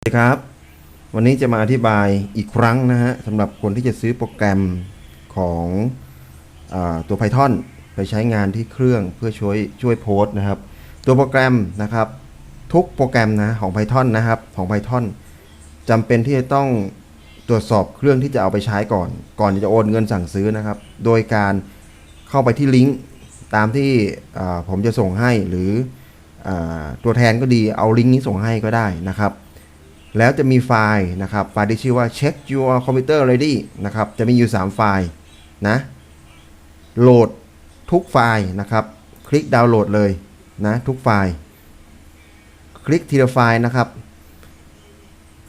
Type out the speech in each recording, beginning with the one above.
สวัสดีครับ วันนี้จะมาอธิบายอีกครั้งนะฮะสำหรับคนที่จะซื้อโปรแกรมของอตัว Python ไปใช้งานที่เครื่องเพื่อช่วยช่วยโพสต์นะครับ ตัวโปรแกรมนะครับ ทุกโปรแกรมนะของ Python นะครับของ Python จำเป็นที่จะต้องตรวจสอบเครื่องที่จะเอาไปใช้ก่อน ก่อนจะโอนเงินสั่งซื้อนะครับ โดยการเข้าไปที่ลิงก์ตามที่ผมจะส่งให้หรืออตัวแทนก็ดีเอาลิงก์นี้ส่งให้ก็ได้นะครับ แล้วจะมีไฟล์นะครับ ไฟล์ที่ชื่อว่า check your computer ready นะครับ จะมีอยู่ 3 ไฟล์นะ โหลดทุกไฟล์นะครับ คลิกดาวน์โหลดเลยนะทุกไฟล์ คลิกทีละไฟล์นะครับ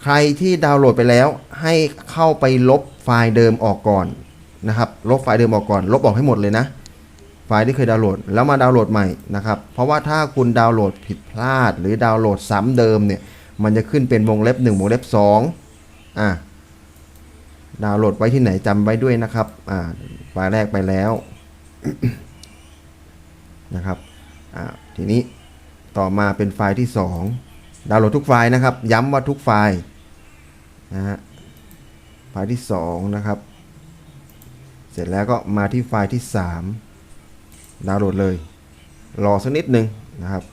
ใครที่ดาวน์โหลดไปแล้ว ให้เข้าไปลบไฟล์เดิมออกก่อนนะครับ ลบไฟล์เดิมออกก่อน ลบออกให้หมดเลยนะ ไฟล์ที่เคยดาวน์โหลด แล้วมาดาวน์โหลดใหม่นะครับ เพราะว่าถ้าคุณดาวน์โหลดผิดพลาด หรือดาวน์โหลดซ้ำเดิมเนี่ย มันจะขึ้นเป็นวงเล็บ1วงเล็บ2อะดาวน์โหลดไว้ที่ไหนจำไว้ด้วยนะครับอ่าไฟล์แรกไปแล้วนะครับอ่าทีนี้ต่อมาเป็นไฟล์ที่ 2 ดาวน์โหลดทุกไฟล์นะครับ ย้ำว่าทุกไฟล์นะฮะไฟล์ที่ 2 นะครับ เสร็จแล้วก็มาที่ไฟล์ที่ 3 ดาวน์โหลดเลย รอสักนิดนึงนะครับ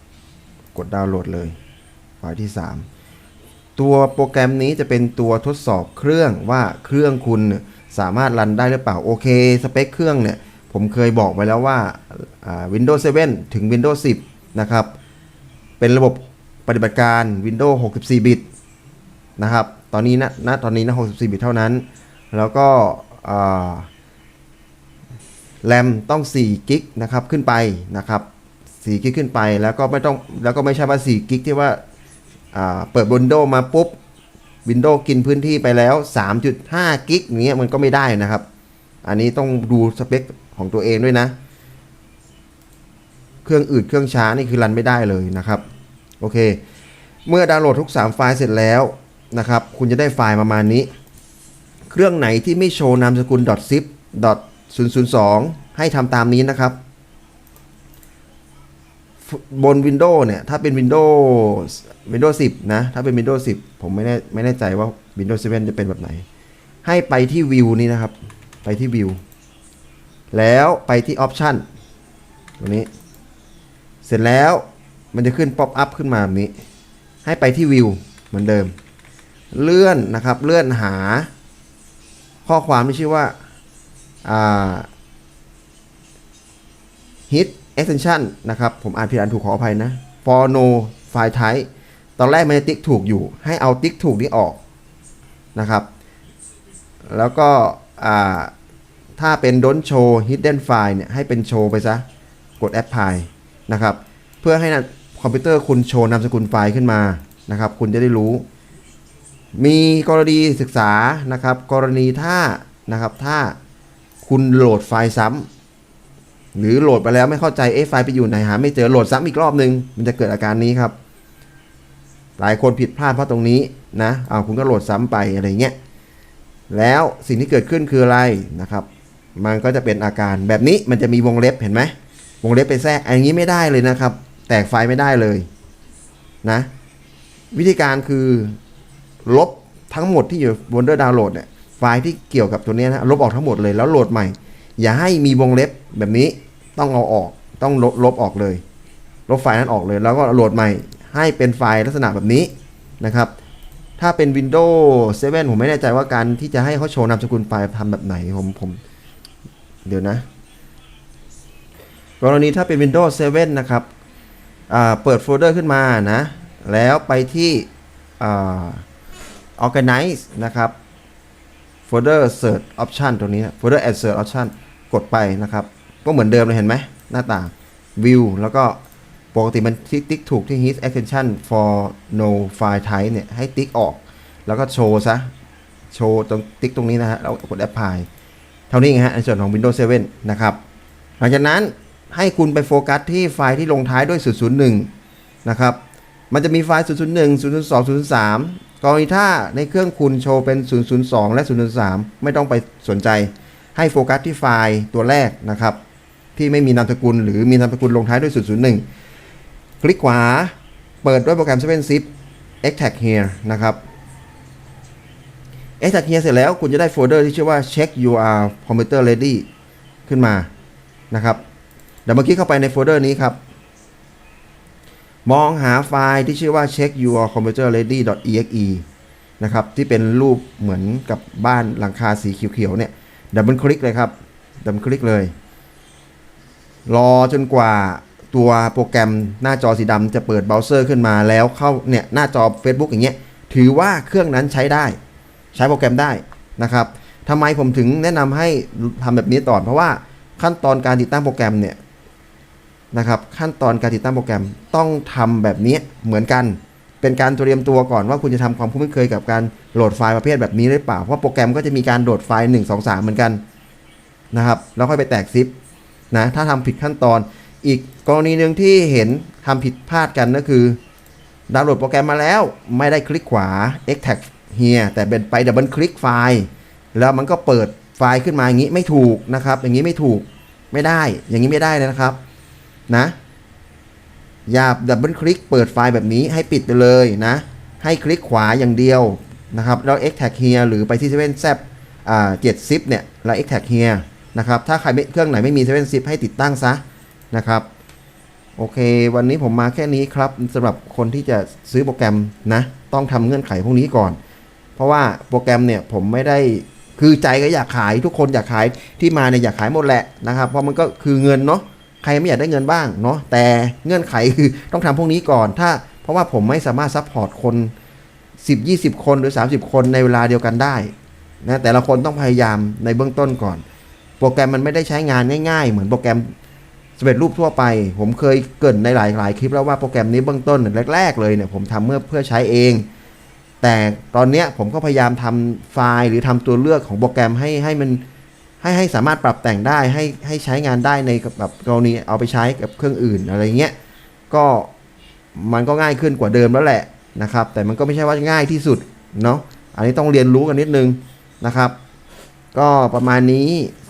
กดดาวน์โหลดเลย ไฟล์ที่ 3 ตัวโปรแกรมนี้จะเป็นตัวทดสอบเครื่องว่าเครื่องคุณสามารถรันได้หรือเปล่าโอเคสเปคเครื่องเนี่ยผมเคยบอกไว้แล้วว่า Windows 7 ถึง Windows 10 นะครับ เป็นระบบปฏิบัติการ Windows 64 บิตนะครับ ตอนนี้นะณตอนนี้นะ 64 บิตเท่านั้น แล้วก็แรมต้อง4กิกนะครับขึ้นไปนะครับ4กิกขึ้นไปแล้วก็ไม่ต้องแล้วก็ไม่ใช่ว่า4กิกที่ว่า เปิด Windows มาปุ๊บ Windows กินพื้นที่ไปแล้ว 3.5 กิกอย่างเงี้ยมันก็ไม่ได้นะครับ อันนี้ต้องดูสเปคของตัวเองด้วยนะ เครื่องอืดเครื่องช้านี่คือรันไม่ได้เลยนะครับ โอเค เมื่อดาวน์โหลดทุก 3 ไฟล์เสร็จแล้วนะครับ คุณจะได้ไฟล์ประมาณนี้ เครื่องไหนที่ไม่โชว์นามสกุล .zip .002 ให้ทำตามนี้นะครับ บน Windows เนี่ย ถ้าเป็น Windows Windows 10 นะ ถ้าเป็น Windows 10 ผมไม่แน่ไม่แน่ใจว่า Windows 7 จะเป็นแบบไหน ให้ไปที่ View นี้นะครับ ไปที่ View แล้วไปที่ Option ตัวนี้ เสร็จแล้วมันจะขึ้น Pop up ขึ้นมาแบบนี้ ให้ไปที่ View เหมือนเดิม เลื่อนนะครับ เลื่อนหา ข้อความที่ชื่อว่า อ่า hit extension นะครับ ผมอ่านผิดอ่านถูกขออภัยนะ for no file type ตอนแรกมันจะติ๊กถูกอยู่ ให้เอาติ๊กถูกนี้ออกนะครับ แล้วก็ถ้าเป็น don't show hidden file เนี่ยให้เป็นโชว์ไปซะ กด apply นะครับ เพื่อให้นะคอมพิวเตอร์คุณโชว์นามสกุลไฟล์ขึ้นมานะครับ คุณจะได้รู้ มีกรณีศึกษานะครับ กรณีถ้านะครับถ้าคุณโหลดไฟล์ซ้ำ หรือโหลดไปแล้วไม่เข้าใจเอ๊ะไฟล์ไปอยู่ไหนหาไม่เจอโหลดซ้ำอีกรอบนึง มันจะเกิดอาการนี้ครับ หลายคนผิดพลาดเพราะตรงนี้นะเอาคุณก็โหลดซ้ำไปอะไรเงี้ยแล้วสิ่งที่เกิดขึ้นคืออะไรนะครับ มันก็จะเป็นอาการแบบนี้มันจะมีวงเล็บเห็นไหมวงเล็บไปแทรกอันนี้ไม่ได้เลยนะครับ แตกไฟล์ไม่ได้เลยนะวิธีการคือลบทั้งหมดที่อยู่บนเดอร์ดาวน์โหลดเนี่ยไฟล์ที่เกี่ยวกับตัวเนี้ยนะลบออกทั้งหมดเลยแล้วโหลดใหม่ อย่าให้มีวงเล็บแบบนี้ ต้องเอาออก ต้องลบลบออกเลย ลบไฟล์นั้นออกเลย แล้วก็โหลดใหม่ให้เป็นไฟล์ลักษณะแบบนี้นะครับ ถ้าเป็น Windows 7 ผมไม่แน่ใจว่าการที่จะให้เขาโชว์นามสกุลไฟล์ทำแบบไหนผมผมเดี๋ยวนะ กรณีถ้าเป็น Windows 7 นะครับเปิดโฟลเดอร์ขึ้นมานะ แล้วไปที่ organize นะครับโฟลเดอร์ search option ตัวนี้นะโฟลเดอร์ add search option กดไปนะครับ ก็เหมือนเดิมเลยเห็นไหมหน้าต่าง view แล้วก็ปกติมันติ๊กถูกที่ his extension for no file type เนี่ยให้ติ๊กออก แล้วก็โชว์ซะ โชว์ตรงติ๊กตรงนี้นะฮะแล้วกด apply เท่านี้ไงฮะในส่วนของ Windows 7 นะครับ หลังจากนั้นให้คุณไปโฟกัสที่ไฟล์ที่ลงท้ายด้วย 001 นะครับ มันจะมีไฟล์ 001 002 003 กรณีถ้าในเครื่องคุณโชว์เป็น 002 และ 003 ไม่ต้องไปสนใจ ให้โฟกัสที่ไฟล์ตัวแรกนะครับ ที่ไม่มีนามสกุล หรือมีนามสกุลลงท้ายด้วย 001 คลิกขวาเปิดด้วยโปรแกรม 7 zip extract here นะครับ extract here เสร็จแล้วคุณจะได้โฟลเดอร์ที่ชื่อว่า check your computer ready ขึ้นมานะครับเดี๋ยวเมื่อกี้เข้าไปในโฟลเดอร์นี้ครับ มองหาไฟล์ที่ชื่อว่า check your computer ready exe นะครับ ที่เป็นรูปเหมือนกับบ้านหลังคาสีเขียวๆเนี่ยดับเบิลคลิกเลยครับดับเบิลคลิกเลย รอจนกว่าตัวโปรแกรมหน้าจอสีดำจะเปิดเบราว์เซอร์ขึ้นมาแล้วเข้าเนี่ยหน้าจอ Facebook อย่างเงี้ยถือว่าเครื่องนั้นใช้ได้ ใช้โปรแกรมได้นะครับทำไมผมถึงแนะนำให้ทำแบบนี้ต่อเพราะว่าขั้นตอนการติดตั้งโปรแกรมเนี่ยนะครับขั้นตอนการติดตั้งโปรแกรมต้องทำแบบนี้เหมือนกัน เป็นการเตรียมตัวก่อนว่าคุณจะทำความคุ้นเคยกับการโหลดไฟล์ประเภทแบบนี้หรือเปล่า เพราะโปรแกรมก็จะมีการโหลดไฟล์ 1 2 3 เหมือนกันนะครับแล้วค่อยไปแตกซิป นะถ้าทำผิดขั้นตอน อีกกรณีหนึ่งที่เห็นทำผิดพลาดกันก็คือดาวน์โหลดโปรแกรมมาแล้วไม่ได้คลิกขวา extract here แต่เป็นไปดับเบิลคลิกไฟล์แล้วมันก็เปิดไฟล์ขึ้นมาอย่างนี้ไม่ถูกนะครับ อย่างนี้ไม่ถูกไม่ได้ อย่างนี้ไม่ได้เลยนะครับนะอย่าดับเบิลคลิกเปิดไฟล์แบบนี้ให้ปิดไปเลยนะ ให้คลิกขวาอย่างเดียวนะครับแล้ว extract here หรือไปที่7 zip อ่า7 zip เนี่ยแล้ว extract here นะครับถ้าใครเครื่องไหนไม่มี7 zip ให้ติดตั้งซะนะครับโอเค วันนี้ผมมาแค่นี้ครับสำหรับคนที่จะซื้อโปรแกรมนะต้องทำเงื่อนไขพวกนี้ก่อน เพราะว่าโปรแกรมเนี่ยผมไม่ได้คือใจก็อยากขายทุกคนอยากขายที่มาเนี่ยอยากขายหมดแหละนะครับเพราะมันก็คือเงินเนาะใครไม่อยากได้เงินบ้างเนาะแต่เงื่อนไขคือต้องทำพวกนี้ก่อน ถ้าเพราะว่าผมไม่สามารถซัพพอร์ตคน 10 20 คนหรือ 30 คนในเวลาเดียวกันได้นะแต่ละคนต้องพยายามในเบื้องต้นก่อน โปรแกรมมันไม่ได้ใช้งานง่ายๆ เหมือนโปรแกรมสำเร็จรูปทั่วไป ผมเคยเกรินในหลายๆ คลิปแล้วว่าโปรแกรมนี้เบื้องต้นแรก ๆ เลยเนี่ยผมทำเมื่อเพื่อใช้เอง แต่ตอนเนี้ยผมก็พยายามทำไฟล์หรือทำตัวเลือกของโปรแกรมให้ให้มันให้ให้สามารถปรับแต่งได้ให้ให้ใช้งานได้ในแบบกรณีเอาไปใช้กับเครื่องอื่นอะไรเงี้ยก็มันก็ง่ายขึ้นกว่าเดิมแล้วแหละนะครับ แต่มันก็ไม่ใช่ว่าง่ายที่สุดเนาะอันนี้ต้องเรียนรู้กันนิดนึงนะครับ ก็ประมาณนี้